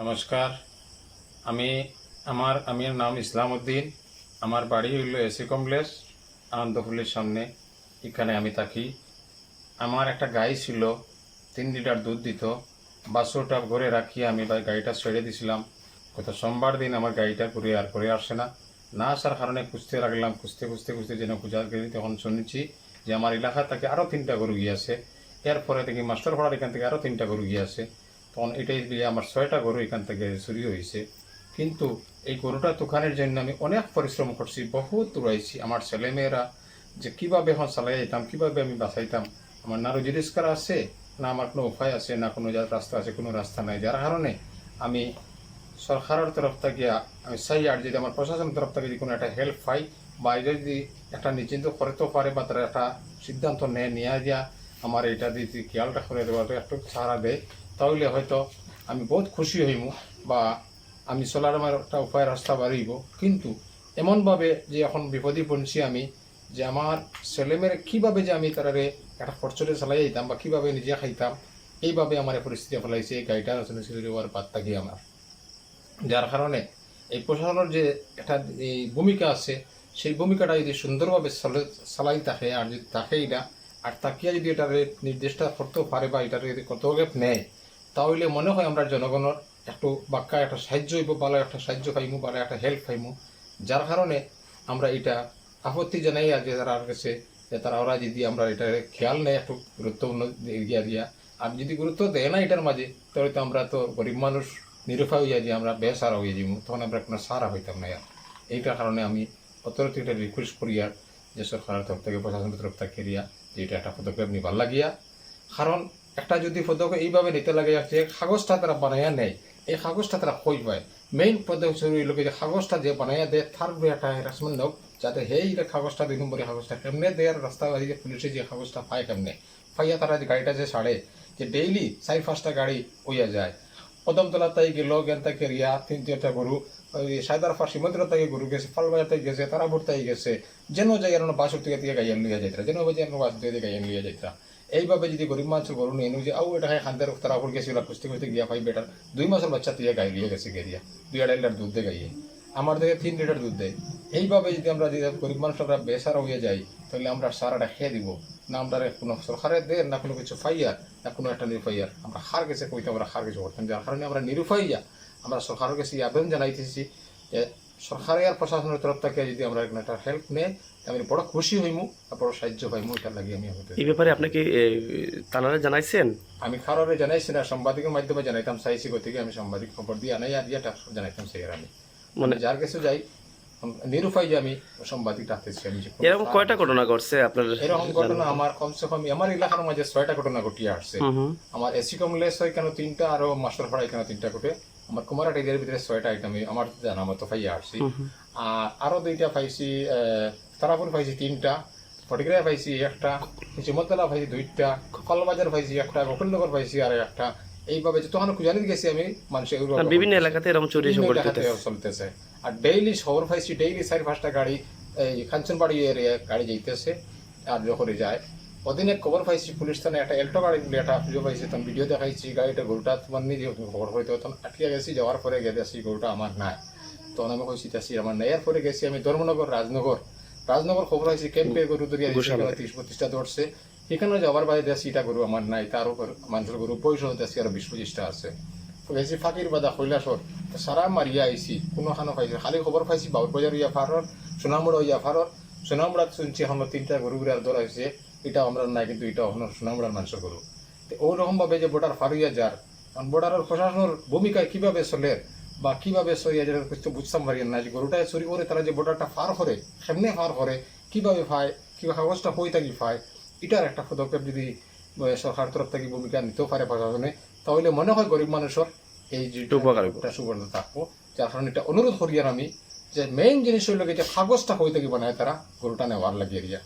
নমস্কার। আমি আমার আমার নাম ইসলাম উদ্দিন আমার বাড়ি হইল এসি কমপ্লেক্স আনন্দপুরের সামনে। এখানে আমি থাকি। আমার একটা গাই ছিল, তিন লিটার দুধ দিত। বাসোটা ঘরে রাখি আমি গাড়িটা ছেড়ে দিছিলাম। গত সোমবার দিন আমার গাড়িটা ঘুরে আর করে আসে না। না আসার কারণে খুঁজতে লাগলাম, খুঁজতে খুঁজতে খুঁজতে যেন খুঁজা গেলি তখন শুনেছি যে আমার এলাকা থেকে আরও তিনটা গরু গিয়েছে এরপরে দেখি মাস্টার ভাড়ার এখান থেকে আরও তিনটা গরু গিয়েছে তখন এটাই দিয়ে আমার ছয়টা গরু এখান থেকে চুরি হয়েছে। কিন্তু এই গরুটা দোকানের জন্য আমি অনেক পরিশ্রম করছি, বহুত দৌড়াইছি। আমার ছেলেমেয়েরা যে কীভাবে এখন চালাই যেতাম কীভাবে আমি বাঁচাইতাম, আমার না রুজি আছে, না আমার কোনো উপায় আছে, না কোনো যা রাস্তা আছে, কোনো রাস্তা নাই। যার কারণে আমি সরকারের তরফ থেকে, আমি চাই আর যদি আমার প্রশাসনের তরফ থেকে যদি কোনো একটা হেল্প পাই বা যদি একটা নিশ্চিন্ত করতে পারে বা তারা একটা সিদ্ধান্ত নেয় নিয়ে দিয়া আমার এটা যদি খেয়ালটা করে দেওয়ার একটু সাহারা দেয় তাহলে হয়তো আমি বহুত খুশি হইম বা আমি চলার আমার একটা উপায় রাস্তা বাড়িব কিন্তু এমনভাবে যে এখন বিপদে পড়ছি আমি, যে আমার ছেলেমেয়েরা কীভাবে যে আমি তারারে একটা খরচরে চালাই যেতাম বা কীভাবে নিজে খাইতাম, এইভাবে আমার পরিস্থিতি ফেলাইছে, এই গাড়িটা আসলে হওয়ার বাদ থাকি আমার। যার কারণে এই প্রশাসনের যে একটা এই ভূমিকা আছে, সেই ভূমিকাটা যদি সুন্দরভাবে চলে- চালাই থাকে আর যদি থাকে এটা আর তাকিয়া যদি এটা নির্দেশটা করতেও পারে বা এটা যদি কতক্ষেপ নেয় তাহলে মনে হয় আমরা জনগণের একটু বাক্কা একটা সাহায্য হইব, ভালো একটা সাহায্য পাইমু, ভালো একটা হেল্প পাইমু। যার কারণে আমরা এটা আপত্তি জানাই আগে তারা কাছে, যে তারা ওরা যদি আমরা এটা খেয়াল নেয়, একটু গুরুত্বপূর্ণ এরিয়া দিয়া। আর যদি গুরুত্ব দেয় না এটার মাঝে, তাহলে তো আমরা তো গরিব মানুষ নিরুপায় হইয়া যে আমরা বেসারা হয়ে যাব তখন আমরা কোনো সারা হইতাম না আর এইটার কারণে আমি অতরিক্ত একটা রিকোয়েস্ট করি আর যে সরকারের তরফ থেকে, প্রশাসনের তরফ থেকে যে এটা একটা পদক্ষেপ নিবার লাগিয়া। কারণ একটা যদি পদক্ষেপ এইভাবে নিতে লাগে যে কাগজটা তারা বানাইয়া নেয়, এই কাগজটা তারা কই পায়। মেইন পদক্ষেপ যে কাগজটা যে বানাইয়া দেয় তার উপরে একটা হ্যারাসমেন্ট হোক যাতে সেই কাগজটা দুই নম্বরে কাগজটা কেমনে দেয়ার রাস্তা যে পুলিশে যে কাগজটা পায় কেমনে। পাইয়া তারা যে গাড়িটা যে ছাড়ে, যে ডেইলি চারি পাঁচটা গাড়ি হইয়া যায়। কদমতলা তাই গেল গেন্তা কেরিয়া তিন চারটা গরু ওই সায়দার ফা সীমন্দ্র তাই গরু গেছে ফালবাজার তাই গেছে তারাপুর তাই গেছে। যেন আর বাসুর থেকে গাইয়ান লিয়া যাইতরা যেন বাজে বাসুর থেকে গাইয়ান লিয়া যাইতরা এইভাবে যদি গরিব মানুষ গরু নিয়ে যে, আউ, এটা খাই খান্দের তারাপুর গেছিল কুস্তি করতে গিয়া পাই বেটার দুই মাসের বাচ্চা তুই গাই লিয়ে গেছে গেরিয়া দুই আড়াই লিটার দুধ দেয় গাইয়ে আমার থেকে তিন লিটার দুধ দেয় এইভাবে যদি আমরা যদি গরিব মানুষ আমরা বেসারা হয়ে যাই, তাহলে আমরা সারাটা খেয়ে দিব। না আমরা কোনো সরকারের দে না কোনো কিছু ফাইয়ার না কোনো একটা নিরুফাইয়ার আমরা হার গেছে, কইতে আমরা হার কিছু করতাম যার কারণে আমরা নিরুফাইয়া আমরা সরকারের কাছে আবেদন জানাইতেছি যে সরকারের প্রশাসনের তরফ থেকে যদি আমরা একটা হেল্প নেই আমি বড় খুশি হইমু বড় সাহায্য পাইমু লাগি আমি এই ব্যাপারে জানাইছেন? আমি খারাপে জানাইছি না সাংবাদিকের মাধ্যমে জানাইতাম চাইছি গতিকে আমি সাংবাদিক খবর দিয়ে আনাই আর ইয়েটা জানাইতাম সেই আমি। মানে যার কাছে যাই নিরুপায় যে আমি সাংবাদিক ডাকতেছি আমি এরকম কয়টা ঘটনা ঘটছে আপনার এরকম ঘটনা আমার কমসে কম আমার এলাকার মাঝে ছয়টা ঘটনা ঘটিয়ে আসছে। আমার এসি কমলেস হয় কেন তিনটা আর মাস্টার ভাড়া এখানে তিনটা ঘটে। আমার কুমারাট এরিয়ার ভিতরে ছয়টা আইটেম আমার জানা মতো পাইয়া আসছি আর আরও দুইটা পাইছি তারাপুর পাইছি তিনটা ফটিগ্রা পাইছি একটা চিমতলা পাইছি দুইটা কলবাজার পাইছি একটা গোকুলনগর পাইছি আর একটা। এইভাবে যতক্ষণ খুঁজানি গেছি আমি মানুষের বিভিন্ন এলাকাতে এরকম চুরি চলতেছে। আর ডেইলি শহর পাইছি ডেইলি চারি পাঁচটা গাড়ি এই কাঞ্চনবাড়ি এরিয়া গাড়ি যাইতেছে আর যখনই যায় ওদিনে খবর পাইছি পুলিশ থানায় একটা এল্টো গাড়ি বলে একটা ভিডিও পাইছি তখন ভিডিও দেখাইছি গাড়িটা গরুটা তোমার নিজে খবর হইতো তখন আটকে গেছি যাওয়ার পরে গেছি গরুটা আমার নাই। তখন আমি কইছি তাসি আমার নাই। এরপরে গেছি আমি ধর্মনগর রাজনগর রাজনগর খবর হয়েছি ক্যাম্পে গরু দরিয়া ত্রিশ বত্রিশটা ধরছে এখানে যাওয়ার বাইরে দেশিটা গরু আমার নাই তার উপর মানুষের গরু পয়সা দেশি আর বিশ পঁচিশটা আছে। গেছি ফাঁকির বাদা কৈলাসর সারা মারিয়া আইছি কোনো খানো পাইছি। খালি খবর পাইছি বাউর বাজার ইয়া ফারর সোনামুড়া ইয়া ফারর সোনামুড়াত শুনছি এখন তিনটা গরু গুড়ার দর হয়েছে এটা আমরা নাই কিন্তু এটা এখন সোনামুড়ার মানুষের গরু। তো ওরকম ভাবে যে বর্ডার ফারুইয়া যার কারণ বর্ডারের প্রশাসনের ভূমিকায় কীভাবে চলে বা কীভাবে সরিয়া যার কিছু বুঝতাম পারি না। যে গরুটা চুরি করে তারা যে বর্ডারটা পার করে কেমনে পার করে কীভাবে পায় কীভাবে কাগজটা হয়ে থাকি ফায় এটার একটা পদক্ষেপ যদি সরকার তরফ থেকে ভূমিকা নিতেও পারে প্রশাসনে তাহলে মনে হয় গরিব মানুষের এই যে উপকার হইব। একটা সুবর্ণ থাকব। যার কারণে এটা অনুরোধ করি আর আমি যে মেইন জিনিস হইল যে কাগজটা হয়ে থাকি বানায় তারা গরুটা নেওয়ার লাগিয়ে দিয়া।